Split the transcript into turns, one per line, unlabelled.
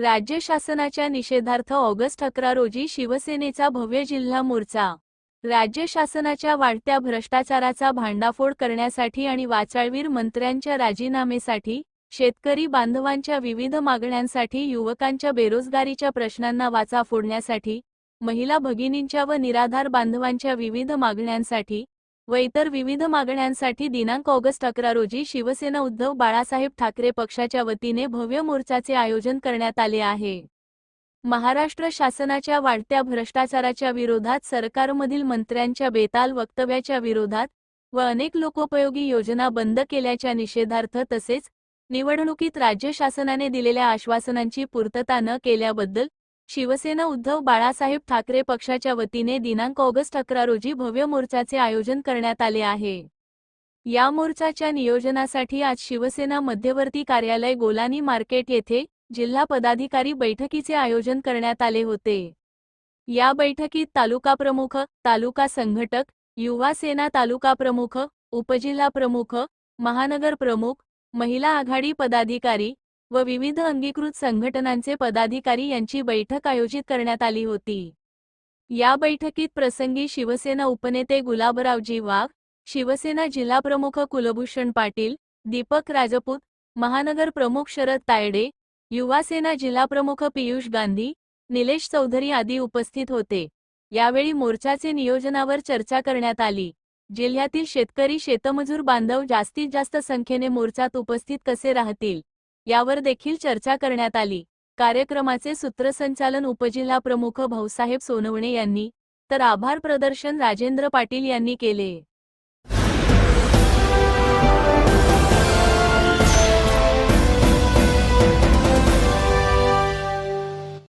राज्य शासनाच्या निषेधार्थ ऑगस्ट अकरा रोजी शिवसेनेचा भव्य जिल्हा मोर्चा. राज्य शासनाच्या वाढत्या भ्रष्टाचाराचा भांडाफोड करण्यासाठी आणि वाचाळवीर मंत्र्यांच्या राजीनामेसाठी शेतकरी बांधवांच्या विविध मागण्यांसाठी युवकांच्या बेरोजगारीच्या प्रश्नांना वाचा फोडण्यासाठी महिला भगिनींच्या व निराधार बांधवांच्या विविध मागण्यांसाठी व इतर विविध मागण्यांसाठी दिनांक ऑगस्ट अकरा रोजी शिवसेना उद्धव बाळासाहेब ठाकरे पक्षाच्या वतीने भव्य मोर्चाचे आयोजन करण्यात आले आहे. महाराष्ट्र शासनाच्या वाढत्या भ्रष्टाचाराच्या विरोधात सरकारमधील मंत्र्यांच्या बेताल वक्तव्याच्या विरोधात व अनेक लोकोपयोगी योजना बंद केल्याच्या निषेधार्थ तसेच निवडणुकीत राज्य शासनाने दिलेल्या आश्वासनांची पूर्तता न केल्याबद्दल शिवसेना उद्धव बाळासाहेब ठाकरे पक्षाच्या वतीने दिनांक ऑगस्ट अकरा रोजी भव्य मोर्चाचे आयोजन करण्यात आले आहे. या मोर्चाच्या नियोजनासाठी आज शिवसेना मध्यवर्ती कार्यालय गोलानी मार्केट येथे जिल्हा पदाधिकारी बैठकीचे आयोजन करण्यात आले होते. या बैठकीत तालुका प्रमुख तालुका संघटक युवा सेना तालुका प्रमुख उपजिल्हा प्रमुख महानगर प्रमुख महिला आघाडी पदाधिकारी व विविध अंगीकृत संघटनांचे पदाधिकारी यांची बैठक आयोजित करण्यात आली होती. या बैठकीत प्रसंगी शिवसेना उपनेते गुलाबरावजी वाघ शिवसेना जिल्हाप्रमुख कुलभूषण पाटील दीपक राजपूत महानगर प्रमुख शरद तायडे युवासेना जिल्हाप्रमुख पियुष गांधी निलेश चौधरी आदी उपस्थित होते. यावेळी मोर्चाचे नियोजनावर चर्चा करण्यात आली. जिल्ह्यातील शेतकरी शेतमजूर बांधव जास्तीत जास्त संख्येने मोर्चात उपस्थित कसे राहतील? यावर देखील चर्चा करण्यात आली. कार्यक्रमाचे सूत्रसंचालन उपजिल्हा प्रमुख भाऊसाहेब सोनवणे यांनी तर आभार प्रदर्शन राजेंद्र पाटील यांनी केले.